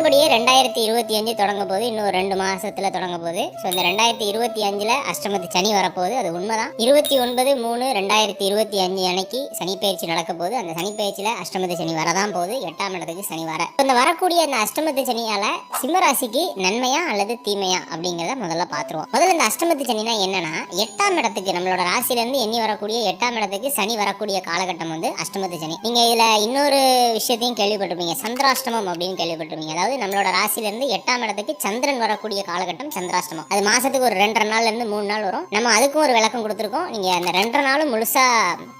அடுத்தபடியே ரெண்டாயிரத்தி இருபத்தி அஞ்சு தொடங்க போது இன்னும் ரெண்டு மாசத்துல தொடங்க போது ஸோ இந்த ரெண்டாயிரத்தி இருபத்தி அஞ்சுல அஷ்டமத்து சனி வரப்போகுது. அது உண்மைதான். இருபத்தி ஒன்பது மூணு ரெண்டாயிரத்தி இருபத்தி அஞ்சு அன்னைக்கு சனிப்பயிற்சி நடக்க போது அந்த சனி அஷ்டமத்து சனி வரதான் போகுது. எட்டாம் இடத்துக்கு சனி வர. இந்த வரக்கூடிய அந்த அஷ்டமத்து சனியால சிம்மராசிக்கு நன்மையா அல்லது தீமையா அப்படிங்கிறத முதல்ல பார்த்துருவோம் முதல்ல இந்த அஷ்டமத்து சனினா என்னன்னா எட்டாம் இடத்துக்கு நம்மளோட ராசியில இருந்து எண்ணி வரக்கூடிய எட்டாம் இடத்துக்கு சனி வரக்கூடிய காலகட்டம் வந்து அஷ்டமத்து சனி. நீங்க இதுல இன்னொரு விஷயத்தையும் கேள்விப்பட்டிருப்பீங்க. சந்திராஷ்டமம் அப்படின்னு கேள்விப்பட்டிருப்பீங்க. அதாவது அதாவது நம்மளோட ராசியில இருந்து எட்டாம் இடத்துக்கு சந்திரன் வரக்கூடிய காலகட்டம் சந்திராஷ்டமம். அது மாசத்துக்கு ஒரு ரெண்டரை நாள்ல இருந்து மூணு நாள் வரும். நம்ம அதுக்கும் ஒரு விளக்கம் கொடுத்துருக்கோம். நீங்க அந்த ரெண்டரை நாளும் முழுசா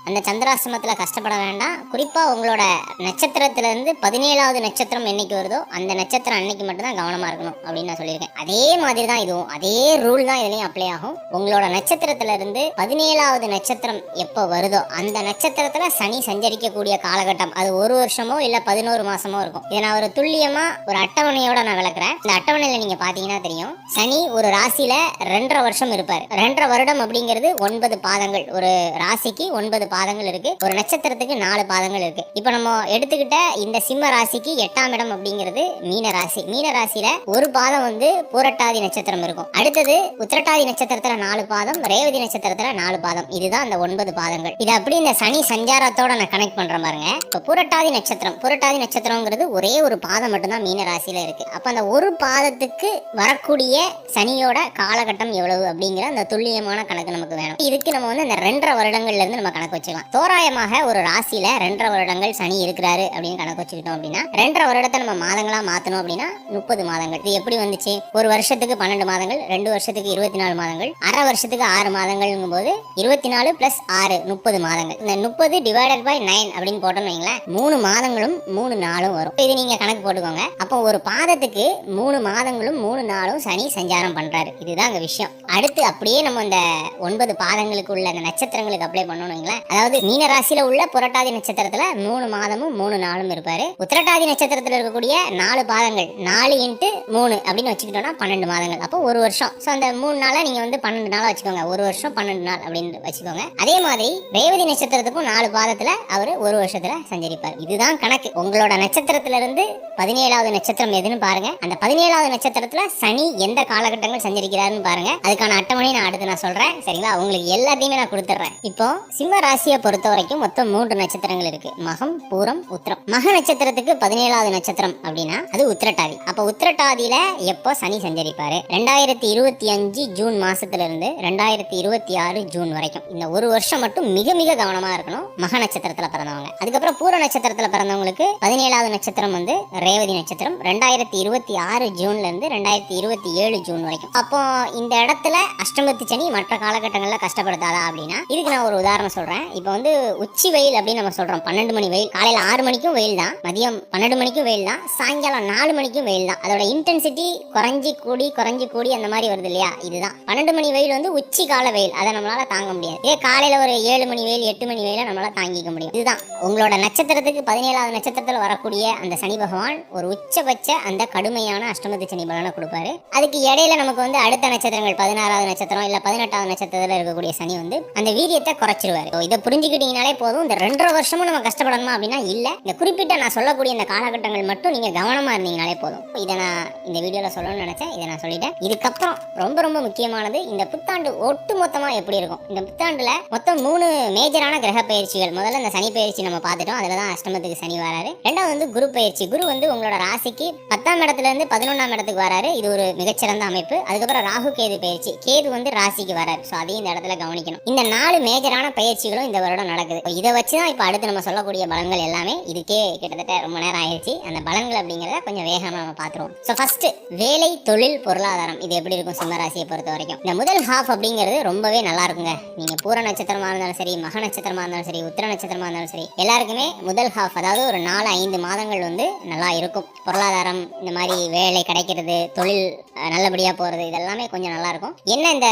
அந்த சந்திராஷ்டமத்துல கஷ்டப்பட வேண்டாம். குறிப்பா உங்களோட நட்சத்திரத்துல இருந்து பதினேழாவது நட்சத்திரம் என்னைக்கு வருதோ அந்த நட்சத்திரம் அன்னைக்கு மட்டும்தான் கவனமா இருக்கணும் அப்படின்னு நான் சொல்லியிருக்கேன். அதே மாதிரி தான் இதுவும். அதே ரூல் தான் இதுலயும் அப்ளை ஆகும். உங்களோட நட்சத்திரத்துல இருந்து பதினேழாவது நட்சத்திரம் எப்போ வருதோ அந்த நட்சத்திரத்துல சனி சஞ்சரிக்கக்கூடிய காலகட்டம். அது ஒரு வருஷமோ இல்ல பதினோரு மாசமோ இருக்கும். இதை நான் ஒரு துல்லியமா ஒரு அட்டவணையோட நான் விளக்குறேன். இந்த அட்டவணையில நீங்க பாத்தீங்கன்னா தெரியும். சனி ஒரு ராசியில ரெண்டரை வருஷம் இருப்பார். ரெண்டரை வருடம் அப்படிங்கிறது ஒன்பது பாதங்கள். ஒரு ராசிக்கு ஒன்பது பாதங்கள் இருக்கு. ஒரு நட்சத்திரத்துக்கு நாலு பாதங்கள் இருக்கு. இப்ப நம்ம எடுத்துக்கிட்ட இந்த சிம்ம ராசிக்கு எட்டாம் இடம் அப்படிங்கிறது மீன ராசி. மீன ராசியில ஒரு பாதம் வந்து பூரட்டாதி நட்சத்திரம் இருக்கும். அடுத்தது உத்திரட்டாதி நட்சத்திரத்துல நாலு பாதம் ரேவதி நட்சத்திரத்துல நாலு பாதம். இதுதான் அந்த ஒன்பது பாதங்கள். இது அப்படி இந்த சனி சஞ்சாரத்தோட நான் கனெக்ட் பண்றேன் பாருங்க. இப்ப பூரட்டாதி நட்சத்திரம். பூரட்டாதி நட்சத்திரம்ங்கிறது ஒரே ஒரு பாதம் மட்டும்தான் மீன ராசியில் இருக்கு. அப்போ அந்த ஒரு பாதத்துக்கு வரக்கூடிய சனியோட காலகட்டம் எவ்வளவு அப்படிங்கிற அந்த துல்லியமான கணக்கு நமக்கு வேணும். இதுக்கு நம்ம வந்து அந்த ரெண்டரை வருடங்கள்ல இருந்து நம்ம கணக்கு வச்சுக்கலாம். தோராயமாக ஒரு ராசியில ரெண்டரை வருடங்கள் சனி இருக்கிறாரு அப்படின்னு கணக்கு வச்சுக்கிட்டோம் அப்படின்னா ரெண்டரை வருடத்தை நம்ம மாதங்களா மாத்தணும் அப்படின்னா முப்பது மாதங்கள். இது எப்படி வந்துச்சு? ஒரு வருஷத்துக்கு பன்னெண்டு மாதங்கள் ரெண்டு வருஷத்துக்கு இருபத்தி நாலு மாதங்கள் அரை வருஷத்துக்கு ஆறு மாதங்கள்ங்கும் போது இருபத்தி நாலு பிளஸ் ஆறு முப்பது மாதங்கள். இந்த முப்பது டிவைடட் பை நைன் அப்படின்னு போட்டோம்னு வைங்களேன் மூணு மாதங்களும் மூணு நாளும் வரும். இது நீங்க கணக்கு போட்டுக்கோங்க. அப்போ ஒரு பாதத்துக்கு மூணு மாதங்களும் மூணு நாளும் சனி சஞ்சாரம் பண்றாரு. இதுதான் அங்க விஷயம். அடுத்து அப்படியே நம்ம இந்த ஒன்பது பாதங்களுக்கு உள்ள அந்த நட்சத்திரங்களுக்கு அப்ளை பண்ணணும் அதாவது மீன ராசியில் உள்ள புரட்டாதி நட்சத்திரத்துல மூணு மாதமும் மூணு நாளும் இருப்பார். உத்திரட்டாதி நட்சத்திரத்தில் இருக்கக்கூடிய நாலு பாதங்கள் நாலு இன்ட்டு மூணு அப்படின்னு வச்சுக்கிட்டோம்னா பன்னெண்டு மாதங்கள். அப்போ ஒரு வருஷம். ஸோ அந்த மூணு நாளை நீங்கள் வந்து பன்னெண்டு நாளா வச்சுக்கோங்க. ஒரு வருஷம் பன்னெண்டு நாள் அப்படின்னு வச்சுக்கோங்க. அதே மாதிரி ரேவதி நட்சத்திரத்துக்கும் நாலு பாதத்தில் அவர் ஒரு வருஷத்துல சஞ்சரிப்பார். இதுதான் கணக்கு. உங்களோட நட்சத்திரத்துல இருந்து பதினேழாவது நட்சத்திரம் நட்சத்திரம் எதுன்னு பாருங்க. அந்த பதினேழாவது நட்சத்திரத்துல சனி எந்த காலகட்டங்கள் சஞ்சரிக்கிறாருன்னு பாருங்க. அதுக்கான அட்டவணை நான் அடுத்து நான் சொல்றேன். சரிங்களா? உங்களுக்கு எல்லாத்தையுமே நான் கொடுத்துட்றேன். இப்போ சிம்ம ராசியை பொறுத்த வரைக்கும் மொத்தம் மூன்று நட்சத்திரங்கள் இருக்கு. மகம் பூரம் உத்திரம். மக நட்சத்திரத்துக்கு பதினேழாவது நட்சத்திரம் அப்படின்னா அது உத்திரட்டாதி. அப்ப உத்திரட்டாதியில எப்போ சனி சஞ்சரிப்பாரு? ரெண்டாயிரத்தி இருபத்தி அஞ்சு ஜூன் மாசத்துல இருந்து ரெண்டாயிரத்தி இருபத்தி ஆறு ஜூன் வரைக்கும். இந்த ஒரு வருஷம் மட்டும் மிக மிக கவனமா இருக்கணும். மக நட்சத்திரத்துல பிறந்தவங்க. அதுக்கப்புறம் பூர நட்சத்திரத்துல பிறந்தவங்களுக்கு பதினேழாவது நட்சத்திரம் வந்து ரேவதி நட்சத்திரம் ரெண்டாயிரத்தி இருபத்தி ஆறு ஜூன்ல இருந்து ரெண்டாயிரத்தி இருபத்தி ஏழு ஜூன் வரைக்கும். அப்போ இந்த இடத்துல அஷ்டமத்து சனி மற்ற காலகட்டங்கள்ல கஷ்டப்படுத்தாதா அப்படின்னா இதுக்கு நான் ஒரு உதாரணம் சொல்றேன். இப்போ வந்து உச்சி வெயில் அப்படின்னு நம்ம சொல்றோம். பன்னெண்டு மணி வெயில். காலையில ஆறு மணிக்கும் வெயில் தான். மதியம் பன்னெண்டு மணிக்கும் வெயில் தான். சாயங்காலம் நாலு மணிக்கும் வெயில் தான். அதோட இன்டென்சிட்டி குறைஞ்சி கூடி குறைஞ்சி கூடி அந்த மாதிரி வருது இல்லையா? இதுதான். பன்னெண்டு மணி வெயில் வந்து உச்சி கால வெயில். அதை நம்மளால தாங்க முடியாது. இதே காலையில ஒரு ஏழு மணி வெயில் எட்டு மணி வெயில நம்மளால தாங்கிக்க முடியும். இதுதான். உங்களோட நட்சத்திரத்துக்கு பதினேழாவது நட்சத்திரத்தில் வரக்கூடிய அந்த சனி பகவான் ஒரு உச்ச அதிகபட்ச அந்த கடுமையான அஷ்டமத்து சனி பலனை கொடுப்பாரு. அதுக்கு இடையில நமக்கு வந்து அடுத்த நட்சத்திரங்கள் பதினாறாவது நட்சத்திரம் இல்ல பதினெட்டாவது நட்சத்திரத்துல இருக்கக்கூடிய சனி வந்து அந்த வீரியத்தை குறைச்சிருவாரு. இதை புரிஞ்சுக்கிட்டீங்கனாலே போதும். இந்த ரெண்டரை வருஷமும் நம்ம கஷ்டப்படணுமா அப்படின்னா இல்ல. இந்த குறிப்பிட்ட நான் சொல்லக்கூடிய இந்த காலகட்டங்கள் மட்டும் நீங்க கவனமா இருந்தீங்கனாலே போதும். இதை நான் இந்த வீடியோல சொல்லணும்னு நினைச்சேன். இதை நான் சொல்லிட்டேன். இதுக்கப்புறம் ரொம்ப ரொம்ப முக்கியமானது இந்த புத்தாண்டு ஒட்டு மொத்தமா எப்படி இருக்கும்? இந்த புத்தாண்டுல மொத்தம் மூணு மேஜரான கிரக பயிற்சிகள். முதல்ல இந்த சனி பயிற்சி நம்ம பார்த்துட்டோம். அதுல தான் அஷ்டமத்துக்கு சனி வராரு. ரெண்டாவது வந்து குரு பயிற்சி. குரு வந்து உங்களோட ராசி ராசிக்கு பத்தாம் இடத்துல இருந்து பதினொன்றாம் இடத்துக்கு வராரு. இது ஒரு மிகச்சிறந்த அமைப்பு. அதுக்கப்புறம் ராகு கேது பயிற்சி. கேது வந்து ராசிக்கு வராரு. ஸோ அதையும் இந்த இடத்துல கவனிக்கணும். இந்த நாலு மேஜரான பயிற்சிகளும் இந்த வருடம் நடக்குது. இதை வச்சு தான் இப்போ அடுத்து நம்ம சொல்லக்கூடிய பலன்கள் எல்லாமே இதுக்கே கிட்டத்தட்ட ரொம்ப நேரம் ஆயிடுச்சு. அந்த பலன்கள் அப்படிங்கிறத கொஞ்சம் வேகமாக நம்ம பார்த்துருவோம். ஸோ ஃபர்ஸ்ட் வேலை தொழில் பொருளாதாரம். இது எப்படி இருக்கும் சிம்மராசியை பொறுத்த வரைக்கும்? இந்த முதல் ஹாஃப் அப்படிங்கிறது ரொம்பவே நல்லா இருக்குங்க. நீங்க பூர நட்சத்திரமா இருந்தாலும் சரி மக நட்சத்திரமா இருந்தாலும் சரி உத்திர நட்சத்திரமா இருந்தாலும் சரி எல்லாருக்குமே முதல் ஹாஃப் அதாவது ஒரு நாலு ஐந்து மாதங்கள் வந்து நல்லா இருக்கும். பொருளாதார பொருளாதாரம் இந்த மாதிரி வேலை கிடைக்கிறது தொழில் நல்லபடியாக போகிறது இதெல்லாமே கொஞ்சம் நல்லாயிருக்கும். என்ன இந்த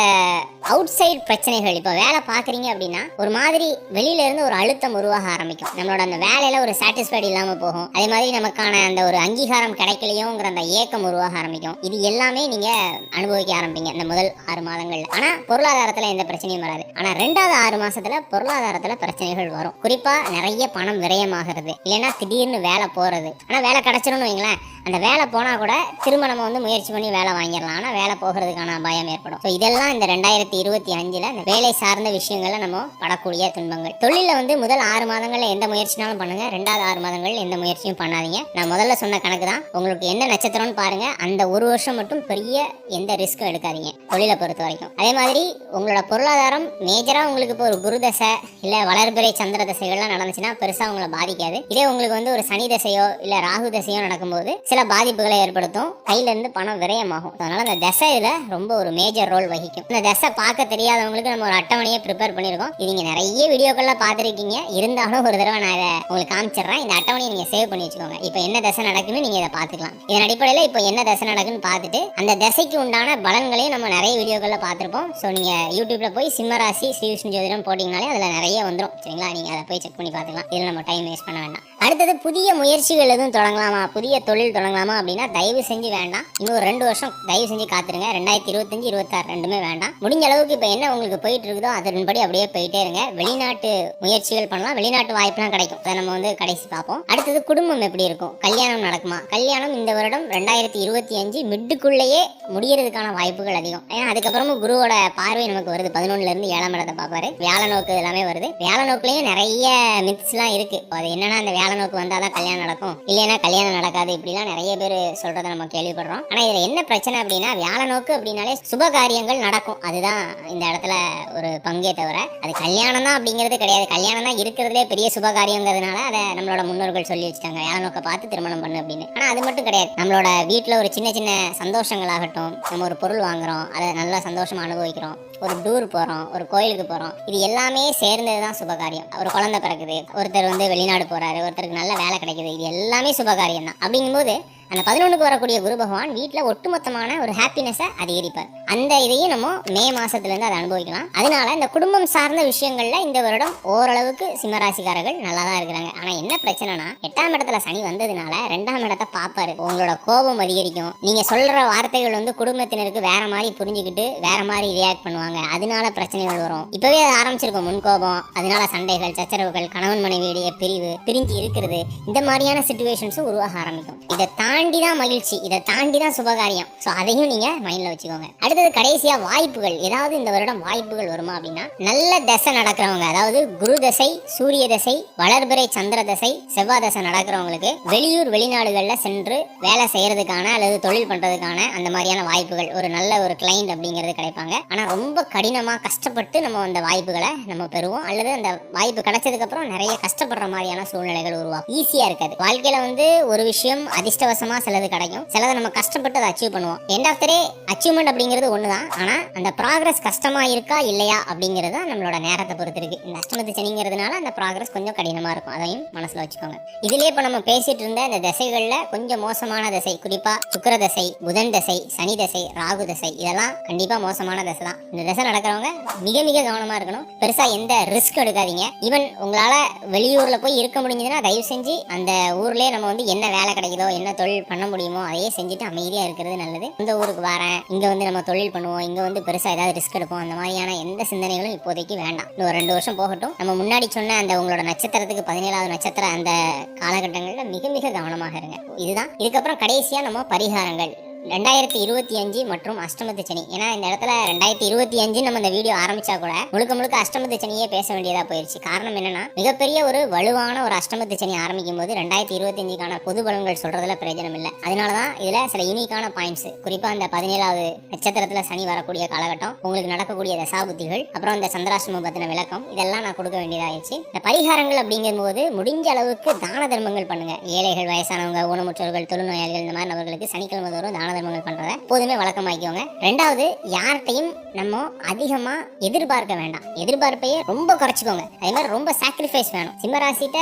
அவுட் சைடு பிரச்சனைகள்? இப்போ வேலை பார்க்குறீங்க அப்படின்னா ஒரு மாதிரி வெளியில இருந்து ஒரு அழுத்தம் உருவாக ஆரம்பிக்கும். நம்மளோட அந்த வேலையில ஒரு சாட்டிஸ்ஃபைடு இல்லாமல் போகும். அதே மாதிரி நமக்கான அந்த ஒரு அங்கீகாரம் கிடைக்கலையோங்கிற அந்த ஏக்கம் உருவாக ஆரம்பிக்கும். இது எல்லாமே நீங்கள் அனுபவிக்க ஆரம்பிங்க இந்த முதல் ஆறு மாதங்களில். ஆனால் பொருளாதாரத்தில் எந்த பிரச்சனையும் வராது. ஆனால் ரெண்டாவது ஆறு மாதத்தில் பொருளாதாரத்தில் பிரச்சனைகள் வரும். குறிப்பாக நிறைய பணம் விரயமாகிறது. இல்லைன்னா திடீர்னு வேலை போறது. ஆனால் வேலை கிடைச்சிரும்னு வைங்களேன். அந்த வேலை போனா கூட திரும்ப நம்ம வந்து முயற்சி பண்ணி வேலை வாங்கிடலாம். ஆனால் வேலை போகிறதுக்கான அபாயம் ஏற்படும். ஸோ இதெல்லாம் இந்த ரெண்டாயிரத்தி இருபத்தி அஞ்சில் இந்த வேலை சார்ந்த விஷயங்களை நம்ம படக்கூடிய துன்பங்கள். தொழிலில் வந்து முதல் ஆறு மாதங்களில் எந்த முயற்சினாலும் பண்ணுங்க. ரெண்டாவது ஆறு மாதங்கள் எந்த முயற்சியும் பண்ணாதீங்க. நான் முதல்ல சொன்ன கணக்கு தான் உங்களுக்கு என்ன நட்சத்திரம்னு பாருங்க. அந்த ஒரு வருஷம் மட்டும் பெரிய எந்த ரிஸ்க்கும் எடுக்காதீங்க. தொழிலை பொறுத்த வரைக்கும். அதே மாதிரி உங்களோட பொருளாதாரம் மேஜராக உங்களுக்கு இப்போ ஒரு குரு தசை இல்லை வளர்பிறை சந்திர தசைகள்லாம் நடந்துச்சுன்னா பெருசாக உங்களை பாதிக்காது. இதே உங்களுக்கு வந்து ஒரு சனி தசையோ இல்லை ராகு தசையோ நடக்கும்போது சில பாதிப்புகளை ஏற்படுத்தும். கையில இருந்து பணம் விரயமாகும். அதனால அந்த தசை இதுல ரொம்ப ஒரு மேஜர் ரோல் வகிக்கும். இந்த தசை பார்க்க தெரியாதவங்களுக்கு நம்ம ஒரு அட்டவணையை ப்ரிப்பேர் பண்ணியிருக்கோம் இது நீங்க நிறைய வீடியோக்கள்லாம் பார்த்துருக்கீங்க. இருந்தாலும் ஒரு தடவை நான் இதை உங்களுக்கு காமிச்சிடுறேன். இந்த அட்டவணையை நீங்க சேவ் பண்ணி வச்சுக்கோங்க. இப்போ என்ன தசை நடக்குன்னு நீங்க இதை பார்த்துக்கலாம். இதன் அடிப்படையில் இப்போ என்ன தசை நடக்குன்னு பார்த்துட்டு அந்த தசைக்கு உண்டான பலன்களையும் நம்ம நிறைய வீடியோக்கள்ல பார்த்துருப்போம். ஸோ நீங்க யூடியூப்ல போய் சிம்மராசி ஸ்ரீ விஷ்ணு ஜோதிடம் போட்டிங்கனாலே அதில் நிறைய வந்துடும் சரிங்களா? நீங்க அதை போய் செக் பண்ணி பார்த்துக்கலாம். இதில் நம்ம டைம் வேஸ்ட் பண்ண வேண்டாம். அடுத்தது புதிய முயற்சிகள் எதுவும் தொடங்கலாமா? புதிய தொழில் தொடங்கலாமா அப்படின்னா தயவு செஞ்சு வேண்டாம். இன்னும் ஒரு ரெண்டு வருஷம் தயவு செஞ்சு காத்துருங்க. ரெண்டாயிரத்தி இருபத்தஞ்சு இருபத்தாறு ரெண்டுமே வேண்டாம். முடிஞ்ச அளவுக்கு இப்போ என்ன உங்களுக்கு போயிட்டு இருக்குதோ அதன்படி அப்படியே போயிட்டே இருங்க. வெளிநாட்டு முயற்சிகள் பண்ணலாம். வெளிநாட்டு வாய்ப்புலாம் கிடைக்கும். அதை நம்ம வந்து கடைசி பார்ப்போம். அடுத்தது குடும்பம் எப்படி இருக்கும்? கல்யாணம் நடக்குமா? கல்யாணம் இந்த வருடம் ரெண்டாயிரத்தி இருபத்தி அஞ்சு மிட்டுக்குள்ளேயே முடியறதுக்கான வாய்ப்புகள் அதிகம். ஏன்னா அதுக்கப்புறமும் குருவோட பார்வை நமக்கு வருது. பதினொன்னுல இருந்து ஏழாம் இடத்தை பார்ப்பாரு. வேலை நோக்கு எல்லாமே வருது. வேலை நோக்குலயும் நிறைய மித்ஸ்லாம் இருக்கு. அது என்னன்னா அந்த வேலை நோக்கு வந்தாதான் கல்யாணம் நடக்கும். இல்லைன்னா கல்யாணம் நடக்காது இப்படி அப்படிலாம் நிறைய பேர் சொல்றதை நம்ம கேள்விப்படுறோம். ஆனா இதுல என்ன பிரச்சனை அப்படின்னா வியாழ நோக்கு அப்படின்னாலே சுப காரியங்கள் நடக்கும். அதுதான் இந்த இடத்துல ஒரு பங்கே தவிர. அது கல்யாணம் தான் அப்படிங்கிறது கிடையாது. கல்யாணம் தான் இருக்கிறதுலே பெரிய சுப காரியங்கிறதுனால அதை நம்மளோட முன்னோர்கள் சொல்லி வச்சுட்டாங்க. வியாழ நோக்கை பார்த்து திருமணம் பண்ணு அப்படின்னு. ஆனா அது மட்டும் கிடையாது. நம்மளோட வீட்டில் ஒரு சின்ன சின்ன சந்தோஷங்கள் ஆகட்டும் நம்ம ஒரு பொருள் வாங்குறோம் அதை நல்லா சந்தோஷமா அனுபவிக்கிறோம். ஒரு டூர் போகிறோம் ஒரு கோயிலுக்கு போகிறோம் இது எல்லாமே சேர்ந்தது தான் சுபகாரியம். ஒரு குழந்தை பிறக்குது ஒருத்தர் வந்து வெளிநாடு போகிறாரு ஒருத்தருக்கு நல்ல வேலை கிடைக்குது இது எல்லாமே சுபகாரியம் தான் அப்படிங்கும்போது அந்த பதினொன்றுக்கு வரக்கூடிய குரு பகவான் வீட்டில் ஒட்டுமொத்தமான ஒரு ஹாப்பினஸை அதிகரிப்பார். அந்த இதையும் நம்ம மே மாசத்துலேருந்து அதை அனுபவிக்கலாம். அதனால இந்த குடும்பம் சார்ந்த விஷயங்களில் இந்த வருடம் ஓரளவுக்கு சிம்மராசிக்காரர்கள் நல்லா தான் இருக்கிறாங்க. ஆனால் என்ன பிரச்சனைனா எட்டாம் இடத்துல சனி வந்ததுனால ரெண்டாம் இடத்தை பார்ப்பாரு. உங்களோட கோபம் அதிகரிக்கும். நீங்க சொல்ற வார்த்தைகள் வந்து குடும்பத்தினருக்கு வேற மாதிரி புரிஞ்சுக்கிட்டு வேற மாதிரி ரியாக்ட் பண்ணுவாங்க. அதனால பிரச்சனைகள் வரும். இப்பவே அது ஆரம்பிச்சிருக்கும். முன்கோபம் அதனால சண்டைகள் சச்சரவுகள் கணவன் மனைவியுடைய பிரிவு பிரிஞ்சு இருக்கிறது. இந்த மாதிரியான சுச்சுவேஷன்ஸும் உருவாக ஆரம்பிக்கும். இதை தாண்டி தாண்டி தான் மகிழ்ச்சி. இதை தாண்டி தான் சுபகாரியம். ஸோ அதையும் நீங்க மைண்ட்ல வச்சுக்கோங்க. அடுத்தது கடைசியா வாய்ப்புகள். ஏதாவது இந்த வருடம் வாய்ப்புகள் வருமா அப்படின்னா நல்ல தசை நடக்கிறவங்க அதாவது குரு தசை சூரிய தசை வளர்பிறை சந்திர தசை செவ்வாய் தசை நடக்கிறவங்களுக்கு வெளியூர் வெளிநாடுகளில் சென்று வேலை செய்யறதுக்கான அல்லது தொழில் பண்ணுறதுக்கான அந்த மாதிரியான வாய்ப்புகள் ஒரு நல்ல ஒரு கிளைண்ட் அப்படிங்கிறது கிடைப்பாங்க. ஆனால் ரொம்ப கடினமாக கஷ்டப்பட்டு நம்ம அந்த வாய்ப்புகளை நம்ம பெறுவோம். அல்லது அந்த வாய்ப்பு கிடைச்சதுக்கப்புறம் நிறைய கஷ்டப்படுற மாதிரியான சூழ்நிலைகள் உருவாகும். ஈஸியாக இருக்காது. வாழ்க்கையில் வந்து ஒரு விஷயம் அதிர்ஷ்டவசம் சிலது கிடைக்கும். சிலது நம்ம கஷ்டப்பட்டு அதை அச்சீவ் பண்ணுவோம். எண்ட் ஆஃப் டே அச்சீவ்மெண்ட் அப்படிங்கிறது ஒன்று தான் ஆனால் அந்த ப்ராக்ரஸ் கஷ்டமா இருக்கா இல்லையா அப்படிங்கிறது தான் நம்மளோட நேரத்தை பொறுத்து இருக்கு. இந்த அஷ்டமத்து சனிங்கிறதுனால அந்த ப்ராக்ரஸ் கொஞ்சம் கடினமா இருக்கும். அதையும் மனசுல வச்சுக்கோங்க. இதுலேயே இப்ப நம்ம பேசிட்டு இருந்த இந்த திசைகளில் கொஞ்சம் மோசமான திசை குறிப்பாக சுக்கர தசை புதன் தசை சனி தசை ராகு தசை இதெல்லாம் கண்டிப்பாக மோசமான தசை தான். இந்த தசை நடக்கிறவங்க மிக மிக கவனமாக இருக்கணும். பெருசாக எந்த ரிஸ்க் எடுக்காதீங்க. ஈவன் உங்களால் வெளியூரில் போய் இருக்க முடிஞ்சதுன்னா தயவு செஞ்சு அந்த ஊர்லேயே நம்ம வந்து என்ன வேலை கிடைக்குதோ என்ன தொழில் பண்ண முடியுமோ அதையே செஞ்சுட்டு அமைதியா இருக்கிறது நல்லது. இந்த ஊருக்கு வரேன் இங்க வந்து நம்ம தொழில் பண்ணுவோம் இங்க வந்து பெருசா ஏதாவது ரிஸ்க் எடுப்போம் அந்த மாதிரியான எந்த சிந்தனைகளும் இப்போதைக்கு வேண்டாம். இன்னும் ஒரு ரெண்டு வருஷம் போகட்டும். நம்ம முன்னாடி சொன்ன அந்த உங்களோட நட்சத்திரத்துக்கு பதினேழாவது நட்சத்திரம் அந்த காலகட்டங்களில் மிக மிக கவனமாக இருங்க. இதுதான். இதுக்கப்புறம் கடைசியா நம்ம பரிகாரங்கள். ரெண்டாயிரத்தி இருபத்தி அஞ்சு மற்றும் அஷ்டமத்து சனி. ஏன்னா இந்த இடத்துல ரெண்டாயிரத்தி இருபத்தி அஞ்சு நம்ம இந்த வீடியோ ஆரம்பிச்சா கூட முழுக்க முழுக்க அஷ்டமத்து சனியே பேச வேண்டியதா போயிருச்சு. காரணம் என்னன்னா மிகப்பெரிய ஒரு வலுவான ஒரு அஷ்டமத்து சனி ஆரம்பிக்கும் போது ரெண்டாயிரத்தி இருபத்தி அஞ்சுக்கான பொது பலன்கள் சொல்றதுல பிரயோஜனம் இல்லை. அதனாலதான் இதுல சில யூனிக்கான பாயிண்ட்ஸ் குறிப்பா அந்த பதினேழாவது நட்சத்திரத்துல சனி வரக்கூடிய காலகட்டம் உங்களுக்கு நடக்கக்கூடிய தசாபுத்திகள் அப்புறம் இந்த சந்திராசிரம பத்தின விளக்கம் இதெல்லாம் நான் கொடுக்க வேண்டியதாகிடுச்சு இந்த பரிகாரங்கள் அப்படிங்கும்போது முடிஞ்ச அளவுக்கு தான தர்மங்கள் பண்ணுங்க. ஏழைகள் வயசானவங்க ஊனமுற்றோர்கள் தொழுநோயாளிகள் இந்த மாதிரி நபர்களுக்கு சனிக்கிழமை தோறும் தான தர்மங்கள் பண்றத எப்போதுமே வழக்கமாக்கிக்கோங்க. ரெண்டாவது யார்கிட்டையும் நம்ம அதிகமா எதிர்பார்க்க வேண்டாம். எதிர்பார்ப்பையே ரொம்ப குறைச்சிக்கோங்க. அதே மாதிரி ரொம்ப சாக்ரிஃபைஸ் வேணும். சிம்மராசிட்ட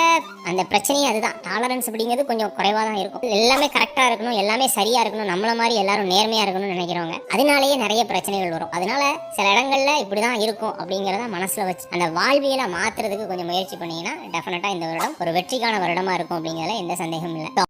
அந்த பிரச்சனையே அதுதான். டாலரன்ஸ் அப்படிங்கிறது கொஞ்சம் குறைவா தான் இருக்கும். எல்லாமே கரெக்டா இருக்கணும் எல்லாமே சரியா இருக்கணும் நம்மள மாதிரி எல்லாரும் நேர்மையா இருக்கணும்னு நினைக்கிறவங்க அதனாலேயே நிறைய பிரச்சனைகள் வரும். அதனால சில இடங்கள்ல இப்படிதான் இருக்கும் அப்படிங்கிறத மனசுல வச்சு அந்த வாழ்வியலை மாத்துறதுக்கு கொஞ்சம் முயற்சி பண்ணீங்கன்னா டெஃபினட்டா இந்த வருடம் ஒரு வெற்றிக்கான வருடமா இருக்கும் அப்படிங்கறதுல எந்த சந்தேகமும் இல்லை.